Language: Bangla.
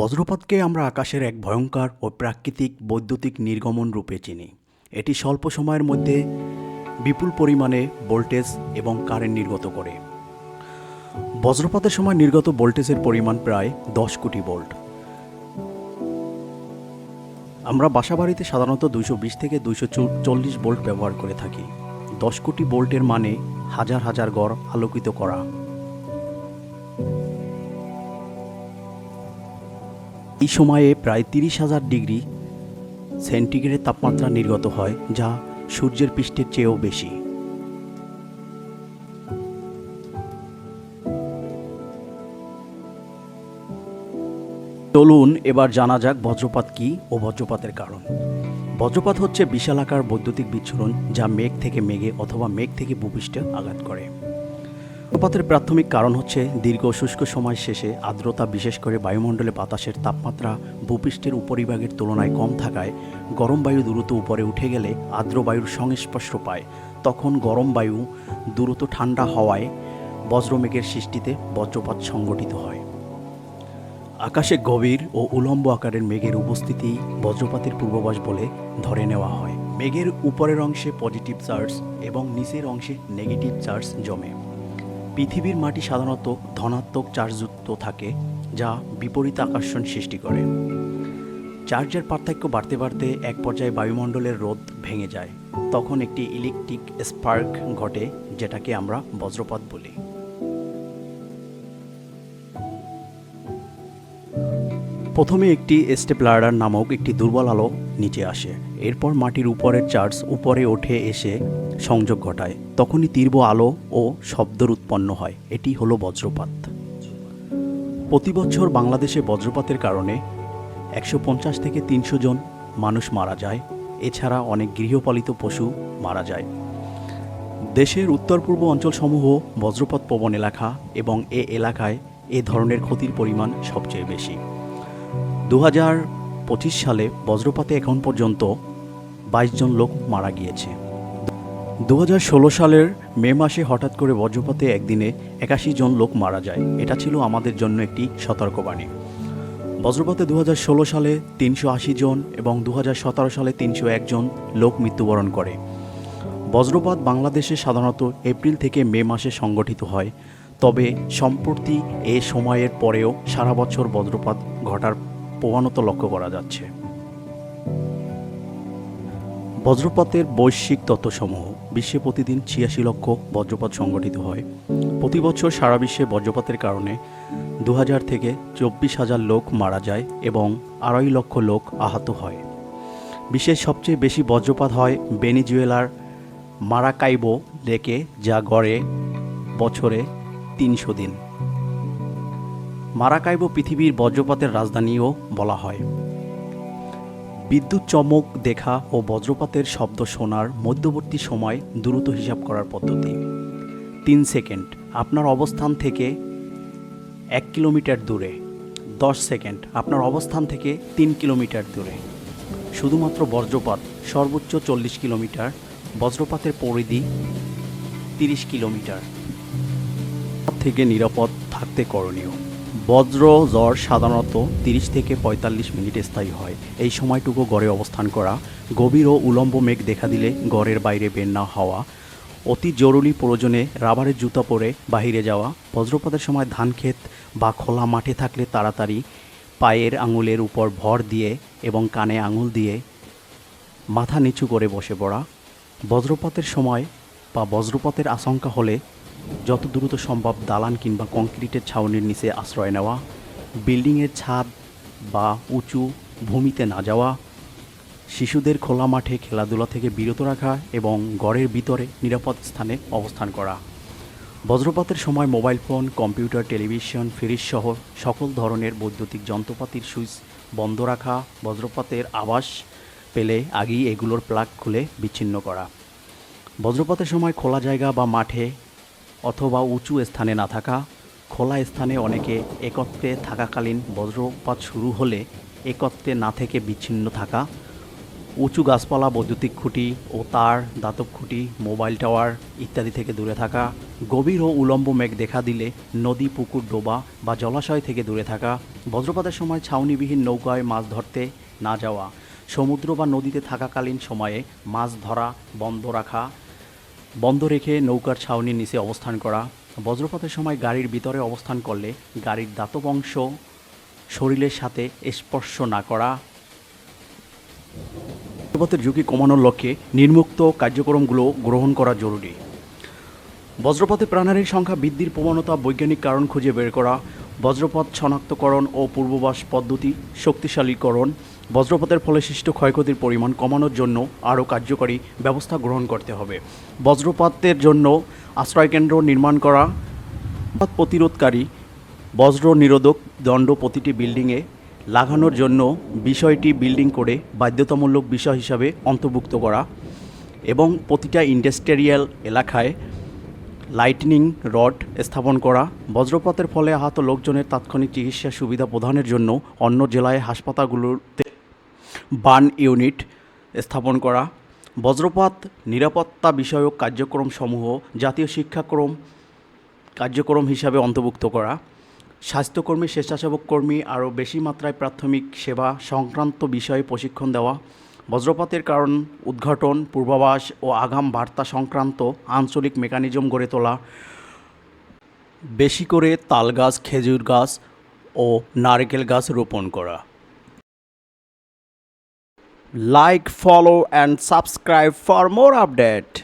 বজ্রপাতকে আমরা আকাশের এক ভয়ঙ্কর ও প্রাকৃতিক বৈদ্যুতিক নির্গমন রূপে চিনি। এটি স্বল্প সময়ের মধ্যে বিপুল পরিমাণে ভোল্টেজ এবং কারেন্ট নির্গত করে। বজ্রপাতের সময় নির্গত ভোল্টেজের পরিমাণ প্রায় দশ কোটি ভোল্ট। আমরা বাসাবাড়িতে সাধারণত দুইশো বিশ থেকে দুইশো চল্লিশ ভোল্ট ব্যবহার করে থাকি। দশ কোটি ভোল্টের মানে হাজার হাজার গড় আলোকিত করা। এই সময়ে প্রায় তিরিশ হাজার ডিগ্রি সেন্টিগ্রেড তাপমাত্রা নির্গত হয়, যা সূর্যের পৃষ্ঠের চেয়েও বেশি। চলুন এবার জানা যাক বজ্রপাত কী ও বজ্রপাতের কারণ। বজ্রপাত হচ্ছে বিশালাকার বৈদ্যুতিক বিচ্ছুরণ, যা মেঘ থেকে মেঘে অথবা মেঘ থেকে ভূপৃষ্ঠে আঘাত করে। বজ্রপাতের প্রাথমিক কারণ হচ্ছে দীর্ঘ শুষ্ক সময় শেষে আর্দ্রতা, বিশেষ করে বায়ুমণ্ডলে বাতাসের তাপমাত্রা ভূপৃষ্ঠের উপরিভাগের তুলনায় কম থাকায় গরম বায়ু দ্রুত উপরে উঠে গেলে আর্দ্র বায়ুর সংস্পর্শ পায়। তখন গরম বায়ু দ্রুত ঠান্ডা হওয়ায় বজ্রমেঘের সৃষ্টিতে বজ্রপাত সংঘটিত হয়। আকাশে গভীর ও উলম্ব আকারের মেঘের উপস্থিতি বজ্রপাতের পূর্বাভাস বলে ধরে নেওয়া হয়। মেঘের উপরের অংশে পজিটিভ চার্জ এবং নিচের অংশে নেগেটিভ চার্জ জমে। পৃথিবীর মাটি সাধারণত ধনাত্মক চার্জযুক্ত থাকে, যা বিপরীত আকর্ষণ সৃষ্টি করে। চার্জের পার্থক্য বাড়তে বাড়তে এক পর্যায়ে বায়ুমণ্ডলের রোদ ভেঙে যায়। তখন একটি ইলেকট্রিক স্পার্ক ঘটে, যেটাকে আমরা বজ্রপাত বলি। প্রথমে একটি স্টেপলাডার নামক একটি দুর্বল আলো নিচে আসে। এরপর মাটির উপরের চার্জ উপরে ওঠে এসে সংযোগ ঘটায়। তখনই তীব্র আলো ও শব্দর উৎপন্ন হয়। এটি হলো বজ্রপাত। প্রতি বছর বাংলাদেশে বজ্রপাতের কারণে একশো পঞ্চাশ থেকে তিনশো জন মানুষ মারা যায়। এছাড়া অনেক গৃহপালিত পশু মারা যায়। দেশের উত্তর পূর্ব অঞ্চলসমূহ বজ্রপাত প্রবণ এলাকা এবং এ এলাকায় এ ধরনের ক্ষতির পরিমাণ সবচেয়ে বেশি। দু হাজার পঁচিশ সালে বজ্রপাতে এখন পর্যন্ত বাইশ জন লোক মারা গিয়েছে। দু হাজার ষোলো সালের মে মাসে হঠাৎ করে বজ্রপাতে একদিনে একাশি জন লোক মারা যায়। এটা ছিল আমাদের জন্য একটি সতর্কবাণী। বজ্রপাতে দু হাজার ষোলো সালে তিনশো আশি জন এবং দু হাজার সতেরো সালে তিনশো একজন লোক মৃত্যুবরণ করে। বজ্রপাত বাংলাদেশে সাধারণত এপ্রিল থেকে মে মাসে সংগঠিত হয়। তবে সম্প্রতি এ সময়ের পরেও সারা বছর বজ্রপাত ঘটার প্রবণতা লক্ষ্য করা যাচ্ছে। বজ্রপাতের বৈশ্বিক তত্ত্বসমূহ বিশ্বে প্রতিদিন ছিয়াশি লক্ষ বজ্রপাত সংঘটিত হয়। প্রতি বছর সারা বিশ্বে বজ্রপাতের কারণে দু হাজার থেকে চব্বিশ হাজার লোক মারা যায় এবং আড়াই লক্ষ লোক আহত হয়। বিশ্বের সবচেয়ে বেশি বজ্রপাত হয় বেনিজুয়েলার মারাকাইবো লেকে, যা গড়ে বছরে তিনশো দিন। মারাকাইবো পৃথিবীর বজ্রপাতের রাজধানীও বলা হয়। বিদ্যুৎ চমক, দেখা ও বজ্রপাতের শব্দ শোনার মধ্যবর্তী সময় দ্রুত হিসাব করার পদ্ধতি। তিন সেকেন্ড, আপনার অবস্থান থেকে এক কিলোমিটার দূরে। দশ সেকেন্ড, আপনার অবস্থান থেকে তিন কিলোমিটার দূরে। শুধুমাত্র বজ্রপাত, সর্বোচ্চ চল্লিশ কিলোমিটার, বজ্রপাতের পরিধি তিরিশ কিলোমিটার। থেকে নিরাপদ থাকতে করণীয়। বজ্র জ্বর সাধারণত তিরিশ থেকে পঁয়তাল্লিশ মিনিট স্থায়ী হয়। এই সময়টুকু গড়ে অবস্থান করা গভীর ও উলম্ব মেঘ দেখা দিলে গড়ের বাইরে বের না হওয়া, অতি জরুরি প্রয়োজনে রাবারের জুতা পরে বাহিরে যাওয়া, বজ্রপাতের সময় ধান ক্ষেত বা খোলা মাঠে থাকলে তাড়াতাড়ি পায়ের আঙুলের উপর ভর দিয়ে এবং কানে আঙুল দিয়ে মাথা নিচু করে বসে পড়া। বজ্রপাতের সময় বা বজ্রপাতের আশঙ্কা হলে যত দ্রুত সম্ভব দালান কিংবা কংক্রিটের ছাউনির নিচে আশ্রয় নেওয়া, বিল্ডিংয়ের ছাদ বা উঁচু ভূমিতে না যাওয়া, শিশুদের খোলা মাঠে খেলাধুলা থেকে বিরত রাখা এবং ঘরের ভিতরে নিরাপদ স্থানে অবস্থান করা। বজ্রপাতের সময় mobile phone, computer, television, fridge সহ সকল ধরনের বৈদ্যুতিক যন্ত্রপাতির সুইচ বন্ধ রাখা, বজ্রপাতের আবাস পেলে আগেই এগুলোর প্লাগ খুলে বিচ্ছিন্ন করা। বজ্রপাতের সময় খোলা জায়গা বা মাঠে অথবা উঁচু স্থানে না থাকা, খোলা স্থানে অনেকে একত্রে থাকাকালীন বজ্রপাত শুরু হলে একত্রে না থেকে বিচ্ছিন্ন থাকা, উঁচু গাছপালা, বৈদ্যুতিক খুঁটি ও তার, দাতব খুঁটি, মোবাইল টাওয়ার ইত্যাদি থেকে দূরে থাকা, গভীর ও উলম্ব মেঘ দেখা দিলে নদী, পুকুর, ডোবা বা জলাশয় থেকে দূরে থাকা, বজ্রপাতের সময় ছাউনিবিহীন নৌকায় মাছ ধরতে না যাওয়া, সমুদ্র বা নদীতে থাকাকালীন সময়ে মাছ ধরা বন্ধ রাখা বন্ধ রেখে নৌকার ছাউনির নিচে অবস্থান করা, বজ্রপাতের সময় গাড়ির ভিতরে অবস্থান করলে গাড়ির দাতব অংশ শরীরের সাথে স্পর্শ না করা। বজ্রপাতের ঝুঁকি কমানোর লক্ষ্যে নির্মুক্ত কার্যক্রমগুলো গ্রহণ করা জরুরি। বজ্রপাতে প্রাণহানির সংখ্যা বৃদ্ধির প্রবণতা বৈজ্ঞানিক কারণ খুঁজে বের করা, বজ্রপাত শনাক্তকরণ ও পূর্ববাস পদ্ধতি শক্তিশালীকরণ বজ্রপাতের ফলে সৃষ্ট ক্ষয়ক্ষতির পরিমাণ কমানোর জন্য আরও কার্যকরী ব্যবস্থা গ্রহণ করতে হবে। বজ্রপাতের জন্য আশ্রয়কেন্দ্র নির্মাণ করা প্রতিরোধকারী বজ্র নিরোধক দণ্ড প্রতিটি বিল্ডিংয়ে লাগানোর জন্য বিষয়টি বিল্ডিং করে বাধ্যতামূলক বিষয় হিসাবে অন্তর্ভুক্ত করা এবং প্রতিটা ইন্ডাস্ট্রিয়াল এলাকায় লাইটনিং রড স্থাপন করা, বজ্রপাতের ফলে আহত লোকজনের তাৎক্ষণিক চিকিৎসা সুবিধা প্রদানের জন্য অন্য জেলায় হাসপাতালগুলোতে বার্ন ইউনিট স্থাপন করা। বজ্রপাত নিরাপত্তা বিষয়ক কার্যক্রমসমূহ জাতীয় শিক্ষাক্রম কার্যক্রম হিসাবে অন্তর্ভুক্ত করা। স্বাস্থ্যকর্মী, স্বেচ্ছাসেবক কর্মী আরও বেশি মাত্রায় প্রাথমিক সেবা সংক্রান্ত বিষয়ে প্রশিক্ষণ দেওয়া। বজ্রপাতের কারণ উদ্ঘাটন, পূর্বাভাস ও আগাম বার্তা সংক্রান্ত আঞ্চলিক মেকানিজম গড়ে তোলা। বেশি করে তাল গাছ খেজুর গাছ ও নারকেল গাছ রোপণ করা। like follow and subscribe for more update.